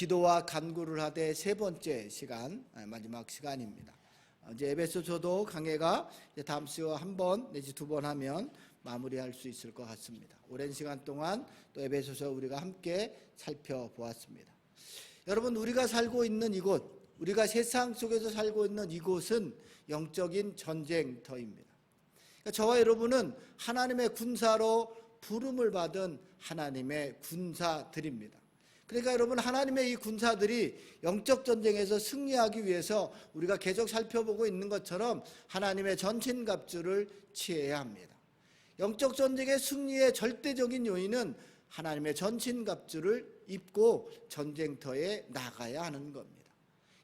기도와 간구를 하되 세 번째 시간 아, 마지막 시간입니다. 어, 이제 에베소서도 강해가 다음 주에 한번 내지 두 번 하면 마무리할 수 있을 것 같습니다. 오랜 시간 동안 또 에베소서 우리가 함께 살펴보았습니다. 여러분 우리가 살고 있는 이곳, 우리가 세상 속에서 살고 있는 이곳은 영적인 전쟁터입니다. 그러니까 저와 여러분은 하나님의 군사로 부름을 받은 하나님의 군사들입니다. 그러니까 여러분 하나님의 이 군사들이 영적 전쟁에서 승리하기 위해서 우리가 계속 살펴보고 있는 것처럼 하나님의 전신갑주를 취해야 합니다. 영적 전쟁의 승리의 절대적인 요인은 하나님의 전신갑주를 입고 전쟁터에 나가야 하는 겁니다.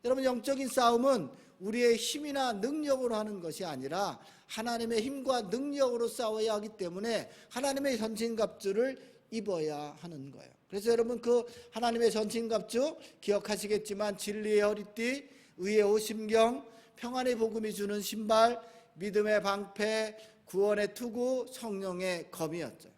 여러분 영적인 싸움은 우리의 힘이나 능력으로 하는 것이 아니라 하나님의 힘과 능력으로 싸워야 하기 때문에 하나님의 전신갑주를 입어야 하는 거예요. 그래서 여러분 그 하나님의 전신갑주 기억하시겠지만 진리의 허리띠, 의의 오심경, 평안의 복음이 주는 신발, 믿음의 방패, 구원의 투구, 성령의 검이었죠.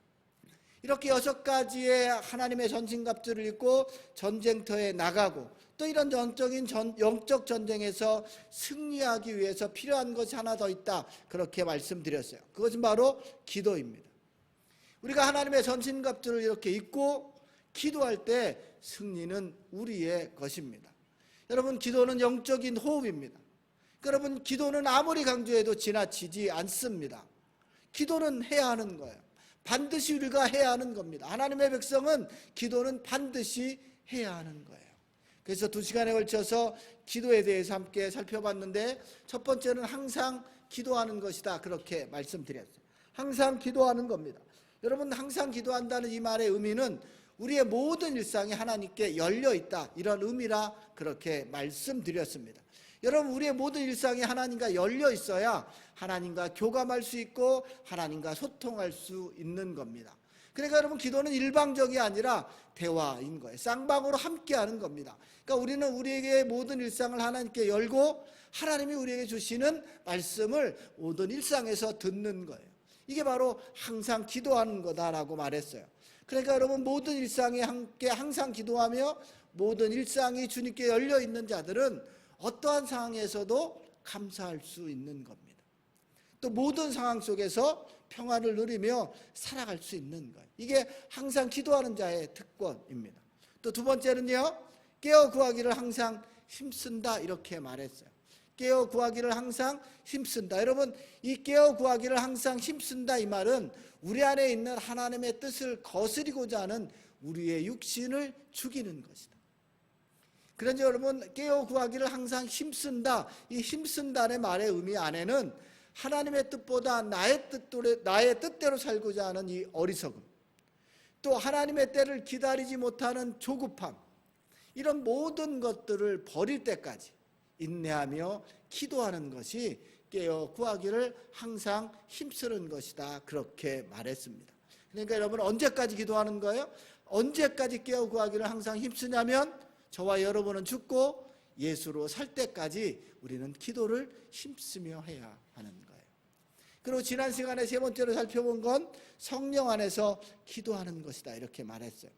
이렇게 여섯 가지의 하나님의 전신갑주를 입고 전쟁터에 나가고 또 이런 영적인 전, 영적 전쟁에서 승리하기 위해서 필요한 것이 하나 더 있다. 그렇게 말씀드렸어요. 그것은 바로 기도입니다. 우리가 하나님의 전신갑주를 이렇게 입고 기도할 때 승리는 우리의 것입니다. 여러분 기도는 영적인 호흡입니다. 여러분 기도는 아무리 강조해도 지나치지 않습니다. 기도는 해야 하는 거예요. 반드시 우리가 해야 하는 겁니다. 하나님의 백성은 기도는 반드시 해야 하는 거예요. 그래서 두 시간에 걸쳐서 기도에 대해서 함께 살펴봤는데 첫 번째는 항상 기도하는 것이다. 그렇게 말씀드렸어요. 항상 기도하는 겁니다. 여러분 항상 기도한다는 이 말의 의미는 우리의 모든 일상이 하나님께 열려 있다. 이런 의미라 그렇게 말씀드렸습니다. 여러분 우리의 모든 일상이 하나님과 열려 있어야 하나님과 교감할 수 있고 하나님과 소통할 수 있는 겁니다. 그러니까 여러분 기도는 일방적이 아니라 대화인 거예요. 쌍방으로 함께하는 겁니다. 그러니까 우리는 우리에게 모든 일상을 하나님께 열고 하나님이 우리에게 주시는 말씀을 모든 일상에서 듣는 거예요. 이게 바로 항상 기도하는 거다라고 말했어요. 그러니까 여러분 모든 일상에 함께 항상 기도하며 모든 일상이 주님께 열려 있는 자들은 어떠한 상황에서도 감사할 수 있는 겁니다. 또 모든 상황 속에서 평화를 누리며 살아갈 수 있는 거예요. 이게 항상 기도하는 자의 특권입니다. 또 두 번째는요, 깨어 구하기를 항상 힘쓴다 이렇게 말했어요. 깨어 구하기를 항상 힘쓴다. 여러분, 이 깨어 구하기를 항상 힘쓴다 이 말은 우리 안에 있는 하나님의 뜻을 거스리고자 하는 우리의 육신을 죽이는 것이다. 그런지 여러분 깨어 구하기를 항상 힘쓴다. 이 힘쓴다의 말의 의미 안에는 하나님의 뜻보다 나의 뜻대로 나의 뜻대로 살고자 하는 이 어리석음, 또 하나님의 때를 기다리지 못하는 조급함, 이런 모든 것들을 버릴 때까지 인내하며 기도하는 것이 깨어 구하기를 항상 힘쓰는 것이다. 그렇게 말했습니다. 그러니까 여러분 언제까지 기도하는 거예요? 언제까지 깨어 구하기를 항상 힘쓰냐면 저와 여러분은 죽고 예수로 살 때까지 우리는 기도를 힘쓰며 해야 하는 거예요. 그리고 지난 시간에 세 번째로 살펴본 건 성령 안에서 기도하는 것이다. 이렇게 말했어요.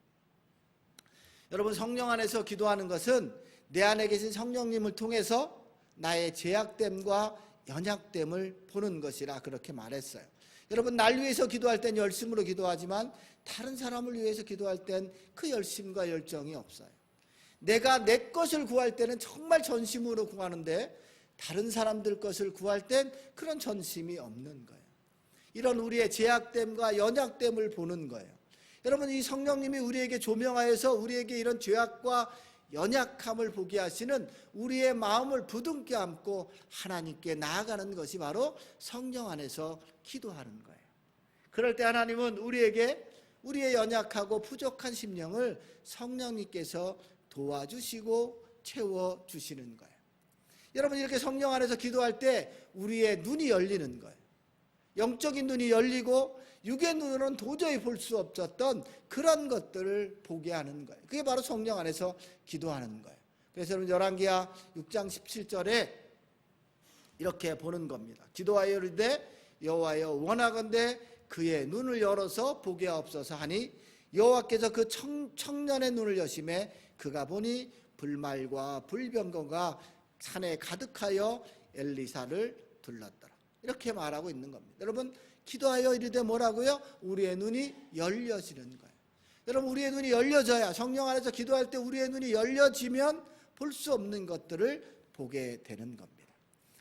여러분 성령 안에서 기도하는 것은 내 안에 계신 성령님을 통해서 나의 제약됨과 연약됨을 보는 것이라 그렇게 말했어요. 여러분 날 위해서 기도할 땐 열심으로 기도하지만 다른 사람을 위해서 기도할 땐 그 열심과 열정이 없어요. 내가 내 것을 구할 때는 정말 전심으로 구하는데 다른 사람들 것을 구할 땐 그런 전심이 없는 거예요. 이런 우리의 제약됨과 연약됨을 보는 거예요. 여러분 이 성령님이 우리에게 조명하여서 우리에게 이런 죄악과 연약함을 보게 하시는 우리의 마음을 부둥켜 안고 하나님께 나아가는 것이 바로 성령 안에서 기도하는 거예요. 그럴 때 하나님은 우리에게 우리의 연약하고 부족한 심령을 성령님께서 도와주시고 채워 주시는 거예요. 여러분 이렇게 성령 안에서 기도할 때 우리의 눈이 열리는 거예요. 영적인 눈이 열리고 육의 눈으로는 도저히 볼 수 없었던 그런 것들을 보게 하는 거예요. 그게 바로 성령 안에서 기도하는 거예요. 그래서 여러분 열왕기하 6장 17절에 이렇게 보는 겁니다. 기도하여 이르되 여호와여 원하건대 그의 눈을 열어서 보게 하옵소서 하니 여호와께서 그 청, 청년의 눈을 여심해 그가 보니 불말과 불병거가 산에 가득하여 엘리사를 둘렀더라. 이렇게 말하고 있는 겁니다. 여러분 기도하여 이르되 뭐라고요? 우리의 눈이 열려지는 거예요. 여러분 우리의 눈이 열려져야 성령 안에서 기도할 때 우리의 눈이 열려지면 볼 수 없는 것들을 보게 되는 겁니다.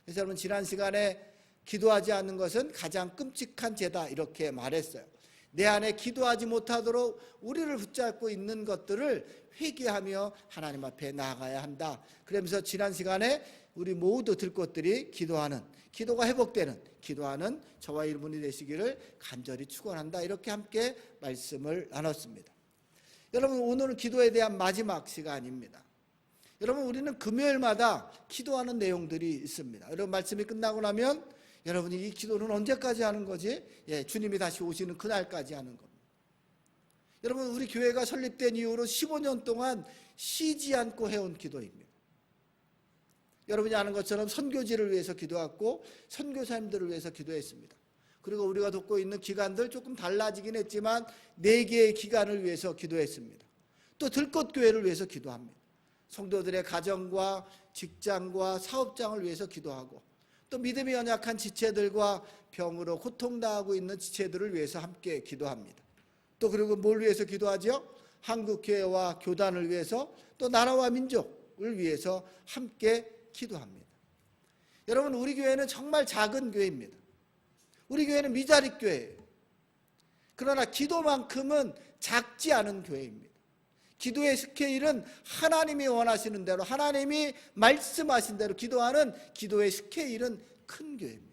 그래서 여러분 지난 시간에 기도하지 않는 것은 가장 끔찍한 죄다 이렇게 말했어요. 내 안에 기도하지 못하도록 우리를 붙잡고 있는 것들을 회개하며 하나님 앞에 나아가야 한다. 그러면서 지난 시간에 우리 모두 들 것들이 기도하는 기도가 회복되는 기도하는 저와 여러분이 되시기를 간절히 축원한다. 이렇게 함께 말씀을 나눴습니다. 여러분 오늘은 기도에 대한 마지막 시간입니다. 여러분 우리는 금요일마다 기도하는 내용들이 있습니다. 여러분 말씀이 끝나고 나면 여러분이 이 기도는 언제까지 하는 거지? 예, 주님이 다시 오시는 그날까지 하는 겁니다. 여러분 우리 교회가 설립된 이후로 15년 동안 쉬지 않고 해온 기도입니다. 여러분이 아는 것처럼 선교지를 위해서 기도했고 선교사님들을 위해서 기도했습니다. 그리고 우리가 돕고 있는 기간들 조금 달라지긴 했지만 네 개의 기간을 위해서 기도했습니다. 또 들꽃 교회를 위해서 기도합니다. 성도들의 가정과 직장과 사업장을 위해서 기도하고 또 믿음이 연약한 지체들과 병으로 고통당하고 있는 지체들을 위해서 함께 기도합니다. 또 그리고 뭘 위해서 기도하죠? 한국 교회와 교단을 위해서 또 나라와 민족을 위해서 함께 기도합니다. 여러분 우리 교회는 정말 작은 교회입니다. 우리 교회는 미자립 교회예요. 그러나 기도만큼은 작지 않은 교회입니다. 기도의 스케일은 하나님이 원하시는 대로 하나님이 말씀하신 대로 기도하는 기도의 스케일은 큰 교회입니다.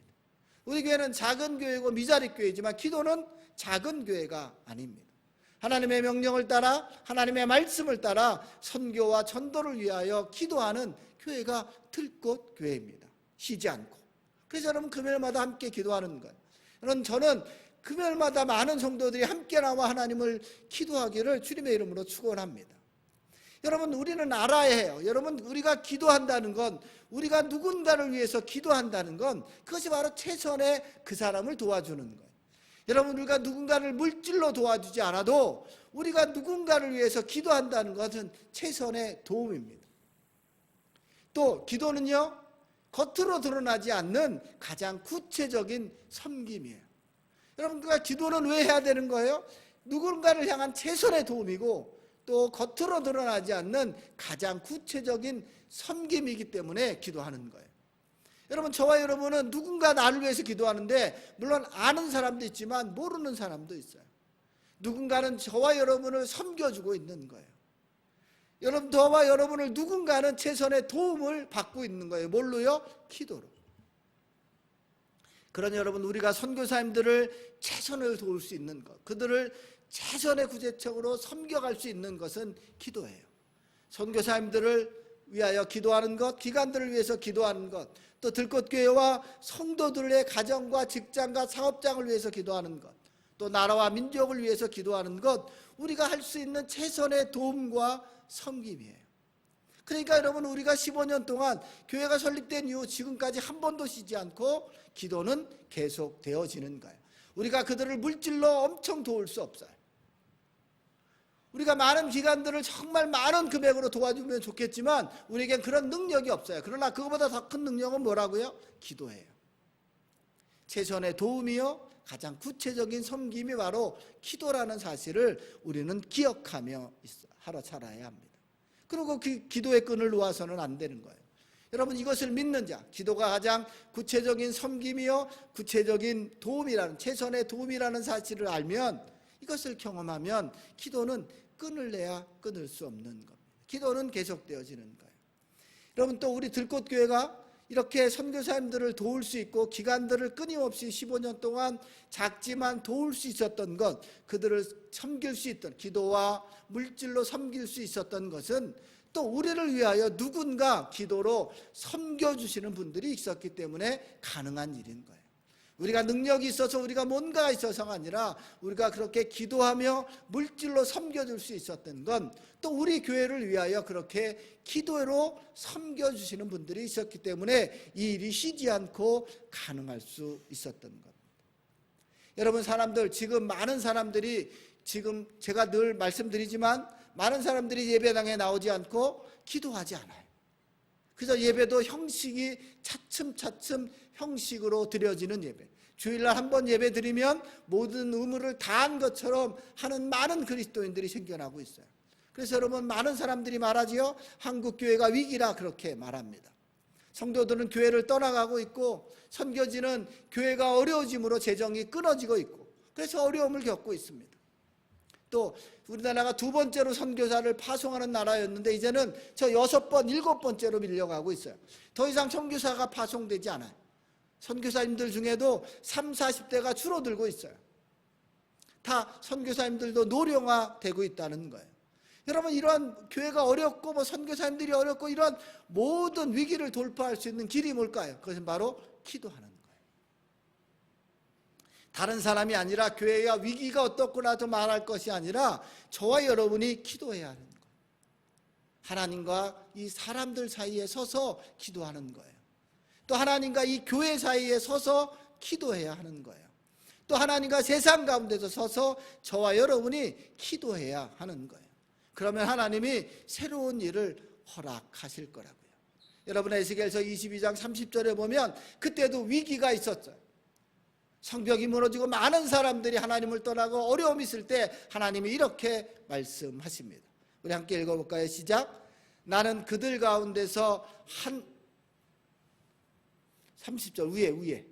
우리 교회는 작은 교회고 미자립 교회지만 기도는 작은 교회가 아닙니다. 하나님의 명령을 따라 하나님의 말씀을 따라 선교와 전도를 위하여 기도하는 교회가 들꽃 교회입니다. 쉬지 않고. 그래서 여러분 금요일마다 함께 기도하는 거예요. 여러분 저는 금요일마다 많은 성도들이 함께 나와 하나님을 기도하기를 주님의 이름으로 축원합니다. 여러분 우리는 알아야 해요. 여러분 우리가 기도한다는 건 우리가 누군가를 위해서 기도한다는 건 그것이 바로 최선의 그 사람을 도와주는 거예요. 여러분 우리가 누군가를 물질로 도와주지 않아도 우리가 누군가를 위해서 기도한다는 것은 최선의 도움입니다. 또 기도는요 겉으로 드러나지 않는 가장 구체적인 섬김이에요. 여러분 그가 기도는 왜 해야 되는 거예요? 누군가를 향한 최선의 도움이고 또 겉으로 드러나지 않는 가장 구체적인 섬김이기 때문에 기도하는 거예요. 여러분 저와 여러분은 누군가 나를 위해서 기도하는데 물론 아는 사람도 있지만 모르는 사람도 있어요. 누군가는 저와 여러분을 섬겨주고 있는 거예요. 여러분 저와 여러분을 누군가는 최선의 도움을 받고 있는 거예요. 뭘로요? 기도로. 그러니 여러분 우리가 선교사님들을 최선을 도울 수 있는 것, 그들을 최선의 구제책으로 섬겨갈 수 있는 것은 기도예요. 선교사님들을 위하여 기도하는 것, 기관들을 위해서 기도하는 것, 또 들꽃교회와 성도들의 가정과 직장과 사업장을 위해서 기도하는 것, 또 나라와 민족을 위해서 기도하는 것, 우리가 할 수 있는 최선의 도움과 섬김이에요. 그러니까 여러분 우리가 15년 동안 교회가 설립된 이후 지금까지 한 번도 쉬지 않고 기도는 계속 되어지는 거예요. 우리가 그들을 물질로 엄청 도울 수 없어요. 우리가 많은 기관들을 정말 많은 금액으로 도와주면 좋겠지만 우리에겐 그런 능력이 없어요. 그러나 그거보다 더 큰 능력은 뭐라고요? 기도예요. 최선의 도움이요. 가장 구체적인 섬김이 바로 기도라는 사실을 우리는 기억하며 하러 살아야 합니다. 그리고 그 기도의 끈을 놓아서는 안 되는 거예요. 여러분 이것을 믿는 자, 기도가 가장 구체적인 섬김이요, 구체적인 도움이라는 최선의 도움이라는 사실을 알면 이것을 경험하면 기도는 끈을 내야 끊을 수 없는 겁니다. 기도는 계속되어지는 거예요. 여러분 또 우리 들꽃교회가 이렇게 선교사님들을 도울 수 있고 기간들을 끊임없이 15년 동안 작지만 도울 수 있었던 것, 그들을 섬길 수 있던 기도와 물질로 섬길 수 있었던 것은 또 우리를 위하여 누군가 기도로 섬겨주시는 분들이 있었기 때문에 가능한 일인 거예요. 우리가 능력이 있어서 우리가 뭔가 있어서가 아니라 우리가 그렇게 기도하며 물질로 섬겨줄 수 있었던 건 또 우리 교회를 위하여 그렇게 기도로 섬겨주시는 분들이 있었기 때문에 이 일이 쉬지 않고 가능할 수 있었던 겁니다. 여러분 사람들 지금 많은 사람들이 지금 제가 늘 말씀드리지만 많은 사람들이 예배당에 나오지 않고 기도하지 않아요. 그래서 예배도 형식이 차츰차츰 형식으로 드려지는 예배. 주일날 한 번 예배 드리면 모든 의무를 다한 것처럼 하는 많은 그리스도인들이 생겨나고 있어요. 그래서 여러분 많은 사람들이 말하지요. 한국 교회가 위기라 그렇게 말합니다. 성도들은 교회를 떠나가고 있고 선교지는 교회가 어려워짐으로 재정이 끊어지고 있고 그래서 어려움을 겪고 있습니다. 또 우리나라가 두 번째로 선교사를 파송하는 나라였는데 이제는 저 여섯 번, 일곱 번째로 밀려가고 있어요. 더 이상 선교사가 파송되지 않아요. 선교사님들 중에도 3, 40대가 줄어들고 있어요. 다 선교사님들도 노령화되고 있다는 거예요. 여러분 이러한 교회가 어렵고 뭐 선교사님들이 어렵고 이러한 모든 위기를 돌파할 수 있는 길이 뭘까요? 그것은 바로 기도하는. 다른 사람이 아니라 교회가 위기가 어떻구나도 말할 것이 아니라 저와 여러분이 기도해야 하는 거예요. 하나님과 이 사람들 사이에 서서 기도하는 거예요. 또 하나님과 이 교회 사이에 서서 기도해야 하는 거예요. 또 하나님과 세상 가운데서 서서 저와 여러분이 기도해야 하는 거예요. 그러면 하나님이 새로운 일을 허락하실 거라고요. 여러분 에스겔서 22장 30절에 보면 그때도 위기가 있었어요. 성벽이 무너지고 많은 사람들이 하나님을 떠나고 어려움이 있을 때 하나님이 이렇게 말씀하십니다. 우리 함께 읽어볼까요? 시작. 나는 그들 가운데서 한 30절 위에 위에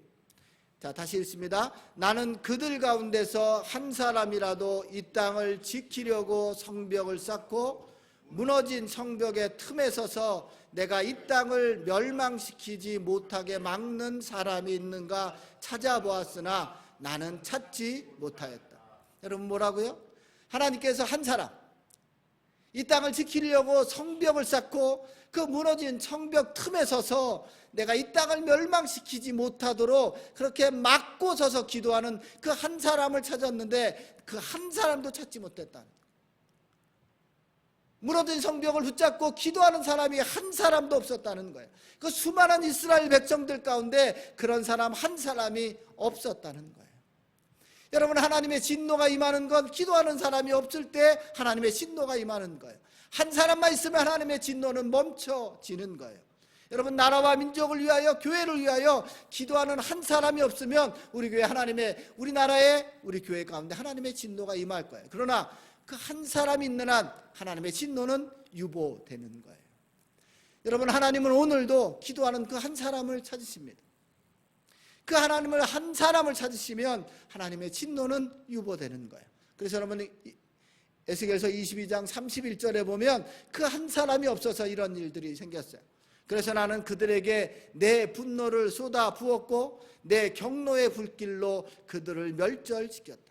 자 다시 읽습니다. 나는 그들 가운데서 한 사람이라도 이 땅을 지키려고 성벽을 쌓고 무너진 성벽의 틈에 서서 내가 이 땅을 멸망시키지 못하게 막는 사람이 있는가 찾아보았으나 나는 찾지 못하였다. 여러분 뭐라고요? 하나님께서 한 사람 이 땅을 지키려고 성벽을 쌓고 그 무너진 성벽 틈에 서서 내가 이 땅을 멸망시키지 못하도록 그렇게 막고 서서 기도하는 그 한 사람을 찾았는데 그 한 사람도 찾지 못했다. 무너진 성벽을 붙잡고 기도하는 사람이 한 사람도 없었다는 거예요. 그 수많은 이스라엘 백성들 가운데 그런 사람 한 사람이 없었다는 거예요. 여러분 하나님의 진노가 임하는 건 기도하는 사람이 없을 때 하나님의 진노가 임하는 거예요. 한 사람만 있으면 하나님의 진노는 멈춰지는 거예요. 여러분 나라와 민족을 위하여 교회를 위하여 기도하는 한 사람이 없으면 우리 교회 하나님의 우리나라에 우리 교회 가운데 하나님의 진노가 임할 거예요. 그러나 그 한 사람이 있는 한 하나님의 진노는 유보되는 거예요. 여러분 하나님은 오늘도 기도하는 그 한 사람을 찾으십니다. 그 하나님을 한 사람을 찾으시면 하나님의 진노는 유보되는 거예요. 그래서 여러분 에스겔서 22장 31절에 보면 그 한 사람이 없어서 이런 일들이 생겼어요. 그래서 나는 그들에게 내 분노를 쏟아 부었고 내 경로의 불길로 그들을 멸절시켰다.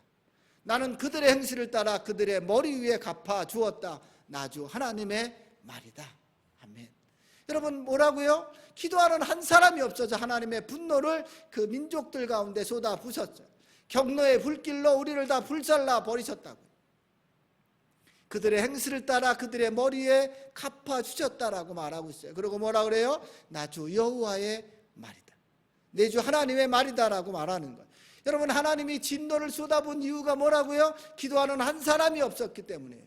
나는 그들의 행실을 따라 그들의 머리 위에 갚아 주었다. 나주 하나님의 말이다. 아멘. 여러분 뭐라고요? 기도하는 한 사람이 없어서 하나님의 분노를 그 민족들 가운데 쏟아 부셨어요. 경로의 불길로 우리를 다 불살라 버리셨다고. 그들의 행실을 따라 그들의 머리에 갚아 주셨다라고 말하고 있어요. 그리고 뭐라 그래요? 나 주 여호와의 말이다. 내 주 하나님의 말이다라고 말하는 거예요. 여러분 하나님이 진노를 쏟아본 이유가 뭐라고요? 기도하는 한 사람이 없었기 때문이에요.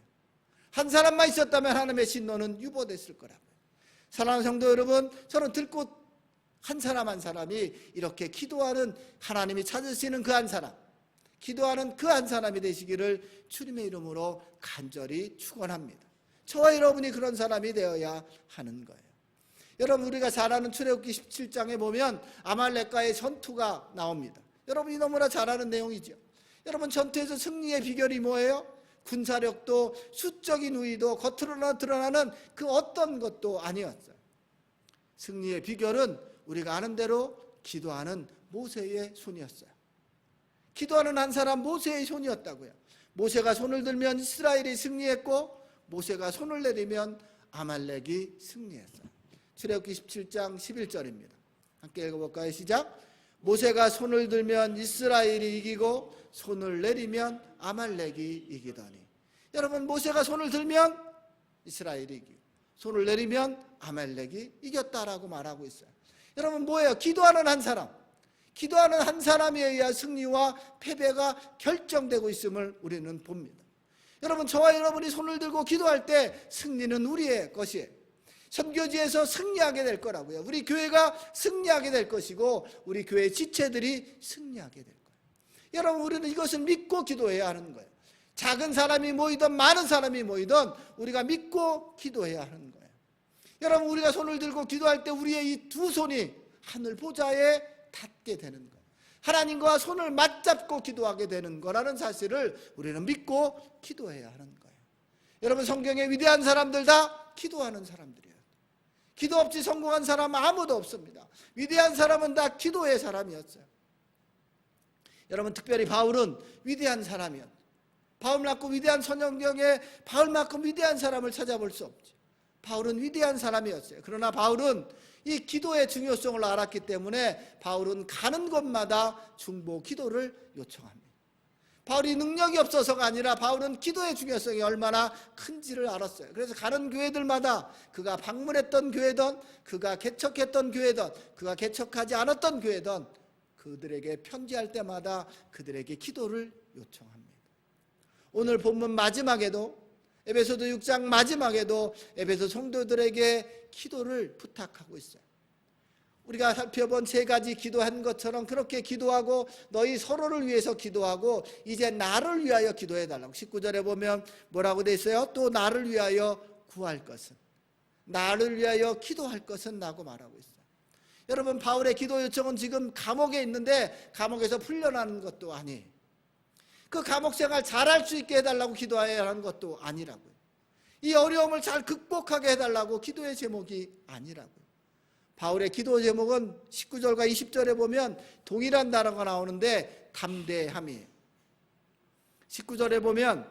한 사람만 있었다면 하나님의 진노는 유보됐을 거라고요. 사랑하는 성도 여러분, 저는 들꽃 한 사람 한 사람이 이렇게 기도하는 하나님이 찾으시는 그 한 사람, 기도하는 그 한 사람이 되시기를 주님의 이름으로 간절히 축원합니다. 저와 여러분이 그런 사람이 되어야 하는 거예요. 여러분 우리가 잘 아는 출애굽기 17장에 보면 아말렉과의 전투가 나옵니다. 여러분이 너무나 잘 아는 내용이죠. 여러분 전투에서 승리의 비결이 뭐예요? 군사력도 수적인 우위도 겉으로 드러나는 그 어떤 것도 아니었어요. 승리의 비결은 우리가 아는 대로 기도하는 모세의 손이었어요. 기도하는 한 사람 모세의 손이었다고요. 모세가 손을 들면 이스라엘이 승리했고 모세가 손을 내리면 아말렉이 승리했어요. 출애굽기 17장 11절입니다. 함께 읽어볼까요? 시작. 모세가 손을 들면 이스라엘이 이기고 손을 내리면 아말렉이 이기더니 여러분 모세가 손을 들면 이스라엘이 이기고 손을 내리면 아말렉이 이겼다라고 말하고 있어요. 여러분 뭐예요? 기도하는 한 사람 기도하는 한 사람에 의한 승리와 패배가 결정되고 있음을 우리는 봅니다. 여러분 저와 여러분이 손을 들고 기도할 때 승리는 우리의 것이에요. 선교지에서 승리하게 될 거라고요. 우리 교회가 승리하게 될 것이고 우리 교회 지체들이 승리하게 될 거예요. 여러분 우리는 이것을 믿고 기도해야 하는 거예요. 작은 사람이 모이든 많은 사람이 모이든 우리가 믿고 기도해야 하는 거예요. 여러분 우리가 손을 들고 기도할 때 우리의 이 두 손이 하늘 보좌에 닿게 되는 거예요. 하나님과 손을 맞잡고 기도하게 되는 거라는 사실을 우리는 믿고 기도해야 하는 거예요. 여러분 성경에 위대한 사람들 다 기도하는 사람들이에요. 기도 없이 성공한 사람 아무도 없습니다. 위대한 사람은 다 기도의 사람이었어요. 여러분 특별히 바울은 위대한 사람이었어요. 바울만큼 위대한 선영경에 바울만큼 위대한 사람을 찾아볼 수 없죠. 바울은 위대한 사람이었어요. 그러나 바울은 이 기도의 중요성을 알았기 때문에 바울은 가는 곳마다 중보 기도를 요청합니다. 바울이 능력이 없어서가 아니라 바울은 기도의 중요성이 얼마나 큰지를 알았어요. 그래서 가는 교회들마다 그가 방문했던 교회든 그가 개척했던 교회든 그가 개척하지 않았던 교회든 그들에게 편지할 때마다 그들에게 기도를 요청합니다. 오늘 본문 마지막에도 에베소도 6장 마지막에도 에베소 성도들에게 기도를 부탁하고 있어요. 우리가 살펴본 세 가지 기도한 것처럼 그렇게 기도하고 너희 서로를 위해서 기도하고 이제 나를 위하여 기도해 달라고 19절에 보면 뭐라고 돼 있어요? 또 나를 위하여 구할 것은 나를 위하여 기도할 것은 라고 말하고 있어요. 여러분 바울의 기도 요청은 지금 감옥에 있는데 감옥에서 풀려나는 것도 아니에요. 그 감옥 생활 잘할 수 있게 해달라고 기도해야 하는 것도 아니라고요. 이 어려움을 잘 극복하게 해달라고 기도의 제목이 아니라고요. 바울의 기도 제목은 19절과 20절에 보면 동일한 단어가 나오는데 담대함이에요. 19절에 보면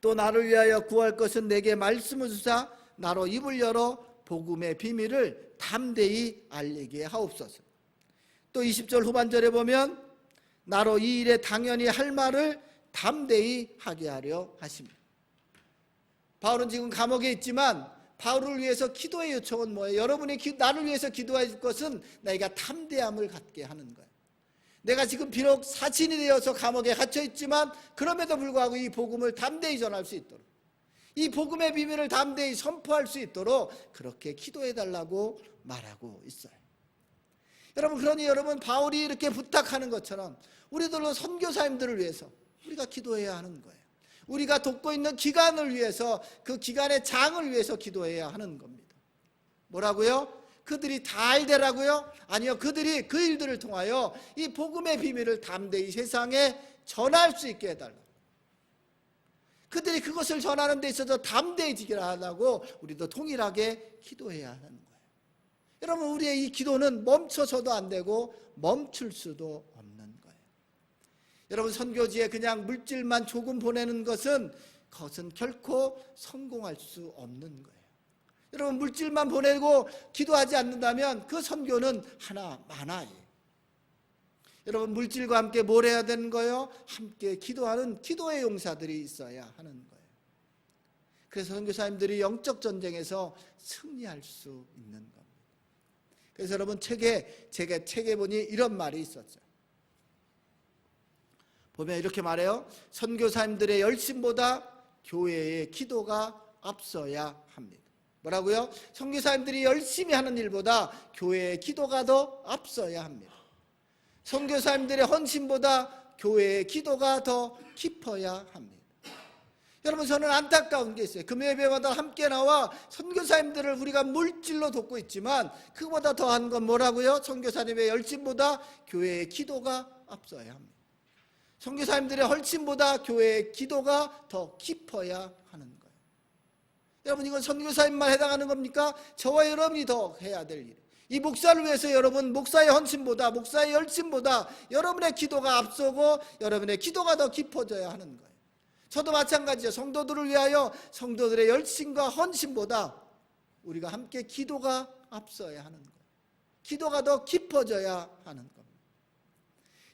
또 나를 위하여 구할 것은 내게 말씀을 주사 나로 입을 열어 복음의 비밀을 담대히 알리게 하옵소서. 또 20절 후반절에 보면 나로 이 일에 당연히 할 말을 담대히 하게 하려 하십니다. 바울은 지금 감옥에 있지만 바울을 위해서 기도의 요청은 뭐예요? 여러분이 기, 나를 위해서 기도할 것은 내가 담대함을 갖게 하는 거예요. 내가 지금 비록 사신이 되어서 감옥에 갇혀 있지만 그럼에도 불구하고 이 복음을 담대히 전할 수 있도록 이 복음의 비밀을 담대히 선포할 수 있도록 그렇게 기도해 달라고 말하고 있어요. 여러분 그러니 여러분 바울이 이렇게 부탁하는 것처럼 우리들로 선교사님들을 위해서 우리가 기도해야 하는 거예요. 우리가 돕고 있는 기관을 위해서 그 기관의 장을 위해서 기도해야 하는 겁니다. 뭐라고요? 그들이 다 알되라고요? 아니요. 그들이 그 일들을 통하여 이 복음의 비밀을 담대히 세상에 전할 수 있게 해달라. 그들이 그것을 전하는 데 있어서 담대해지기를 하라고 우리도 동일하게 기도해야 하는 거예요. 여러분 우리의 이 기도는 멈춰서도 안 되고 멈출 수도 없는. 여러분 선교지에 그냥 물질만 조금 보내는 것은 그것은 결코 성공할 수 없는 거예요. 여러분 물질만 보내고 기도하지 않는다면 그 선교는 하나 많아요. 여러분 물질과 함께 뭘 해야 되는 거예요? 함께 기도하는 기도의 용사들이 있어야 하는 거예요. 그래서 선교사님들이 영적 전쟁에서 승리할 수 있는 겁니다. 그래서 여러분 책에 제가 책에 보니 이런 말이 있었죠. 보면 이렇게 말해요. 선교사님들의 열심보다 교회의 기도가 앞서야 합니다. 뭐라고요? 선교사님들이 열심히 하는 일보다 교회의 기도가 더 앞서야 합니다. 선교사님들의 헌신보다 교회의 기도가 더 깊어야 합니다. 여러분 저는 안타까운 게 있어요. 금요예배마다 함께 나와 선교사님들을 우리가 물질로 돕고 있지만 그보다 더한 건 뭐라고요? 선교사님의 열심보다 교회의 기도가 앞서야 합니다. 선교사님들의 헌신보다 교회의 기도가 더 깊어야 하는 거예요. 여러분 이건 선교사님만 해당하는 겁니까? 저와 여러분이 더 해야 될 일. 이 목사를 위해서 여러분 목사의 헌신보다 목사의 열심보다 여러분의 기도가 앞서고 여러분의 기도가 더 깊어져야 하는 거예요. 저도 마찬가지죠. 성도들을 위하여 성도들의 열심과 헌신보다 우리가 함께 기도가 앞서야 하는 거예요. 기도가 더 깊어져야 하는 겁니다.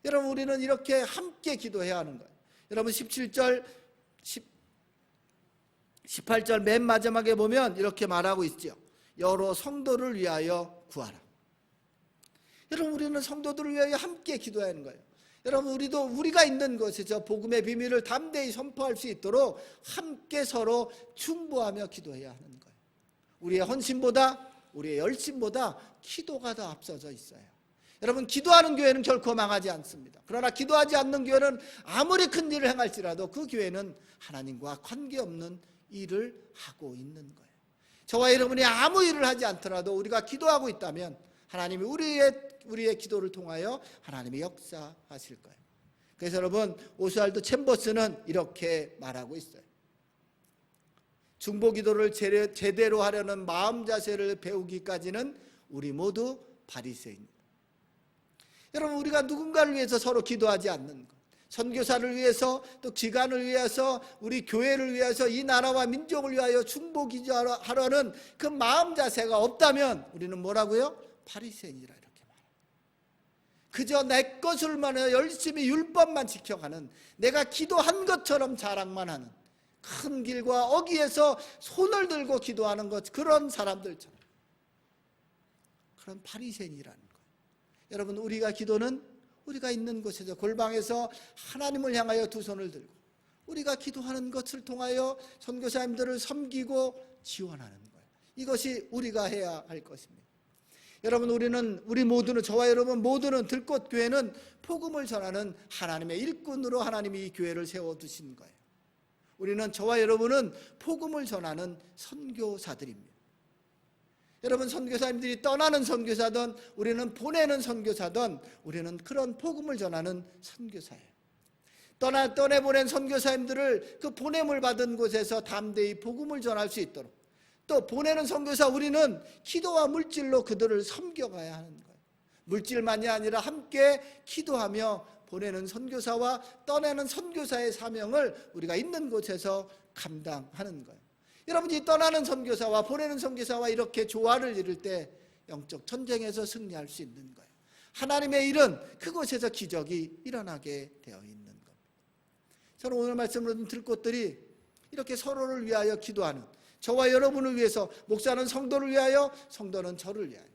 여러분 우리는 이렇게 함께 기도해야 하는 거예요. 여러분 17절 10, 18절 맨 마지막에 보면 이렇게 말하고 있죠. 여러 성도를 위하여 구하라. 여러분 우리는 성도들을 위하여 함께 기도해야 하는 거예요. 여러분 우리도 우리가 있는 곳에서 복음의 비밀을 담대히 선포할 수 있도록 함께 서로 충보하며 기도해야 하는 거예요. 우리의 헌신보다 우리의 열심보다 기도가 더 앞서져 있어요. 여러분 기도하는 교회는 결코 망하지 않습니다. 그러나 기도하지 않는 교회는 아무리 큰 일을 행할지라도 그 교회는 하나님과 관계없는 일을 하고 있는 거예요. 저와 여러분이 아무 일을 하지 않더라도 우리가 기도하고 있다면 하나님이 우리의 우리의 기도를 통하여 하나님이 역사하실 거예요. 그래서 여러분 오스왈드 챔버스는 이렇게 말하고 있어요. 중보 기도를 제대- 제대로 하려는 마음 자세를 배우기까지는 우리 모두 바리새입니다. 여러분 우리가 누군가를 위해서 서로 기도하지 않는 것. 선교사를 위해서 또 기관을 위해서 우리 교회를 위해서 이 나라와 민족을 위하여 중보 기도하려는 그 마음 자세가 없다면 우리는 뭐라고요? 바리새인이라 이렇게 말해요. 그저 내 것을만 해서 열심히 율법만 지켜가는 내가 기도한 것처럼 자랑만 하는 큰 길과 어기에서 손을 들고 기도하는 것 그런 사람들처럼 그런 바리새인이라는 거예요. 여러분 우리가 기도는 우리가 있는 곳에서 골방에서 하나님을 향하여 두 손을 들고 우리가 기도하는 것을 통하여 선교사님들을 섬기고 지원하는 거예요. 이것이 우리가 해야 할 것입니다. 여러분 우리는 우리 모두는 저와 여러분 모두는 들꽃 교회는 복음을 전하는 하나님의 일꾼으로 하나님이 이 교회를 세워 두신 거예요. 우리는 저와 여러분은 복음을 전하는 선교사들입니다. 여러분 선교사님들이 떠나는 선교사든 우리는 보내는 선교사든 우리는 그런 복음을 전하는 선교사예요. 떠나 떠내 보낸 선교사님들을 그 보냄을 받은 곳에서 담대히 복음을 전할 수 있도록 또 보내는 선교사 우리는 기도와 물질로 그들을 섬겨가야 하는 거예요. 물질만이 아니라 함께 기도하며 보내는 선교사와 떠나는 선교사의 사명을 우리가 있는 곳에서 감당하는 거예요. 여러분이 떠나는 선교사와 보내는 선교사와 이렇게 조화를 이룰 때 영적 전쟁에서 승리할 수 있는 거예요. 하나님의 일은 그곳에서 기적이 일어나게 되어 있는 겁니다. 저는 오늘 말씀을 들 것들이 이렇게 서로를 위하여 기도하는 저와 여러분을 위해서 목사는 성도를 위하여 성도는 저를 위하여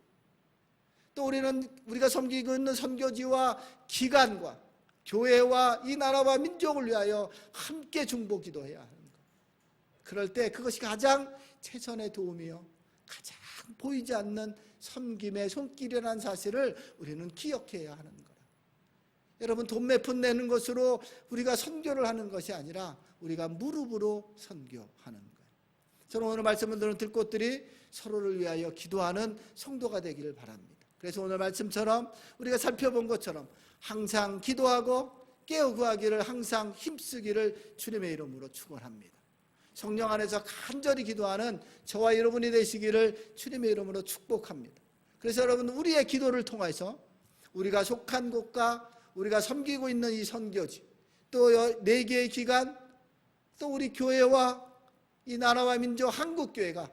또 우리는 우리가 섬기고 있는 선교지와 기관과 교회와 이 나라와 민족을 위하여 함께 중보 기도해야 것. 그럴 때 그것이 가장 최선의 도움이요. 가장 보이지 않는 섬김의 손길이라는 사실을 우리는 기억해야 하는 거라. 여러분 돈 몇 푼 내는 것으로 우리가 선교를 하는 것이 아니라 우리가 무릎으로 선교하는 거예요. 저는 오늘 말씀을 들은 들꽃들이 서로를 위하여 기도하는 성도가 되기를 바랍니다. 그래서 오늘 말씀처럼 우리가 살펴본 것처럼 항상 기도하고 깨어 구하기를 항상 힘쓰기를 주님의 이름으로 축원합니다. 성령 안에서 간절히 기도하는 저와 여러분이 되시기를 주님의 이름으로 축복합니다. 그래서 여러분 우리의 기도를 통해서 우리가 속한 곳과 우리가 섬기고 있는 이 선교지 또 네 개의 기관 또 우리 교회와 이 나라와 민족 한국 교회가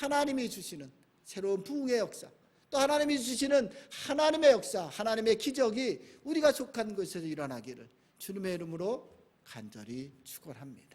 하나님이 주시는 새로운 부흥의 역사 또 하나님이 주시는 하나님의 역사 하나님의 기적이 우리가 속한 곳에서 일어나기를 주님의 이름으로 간절히 축원합니다.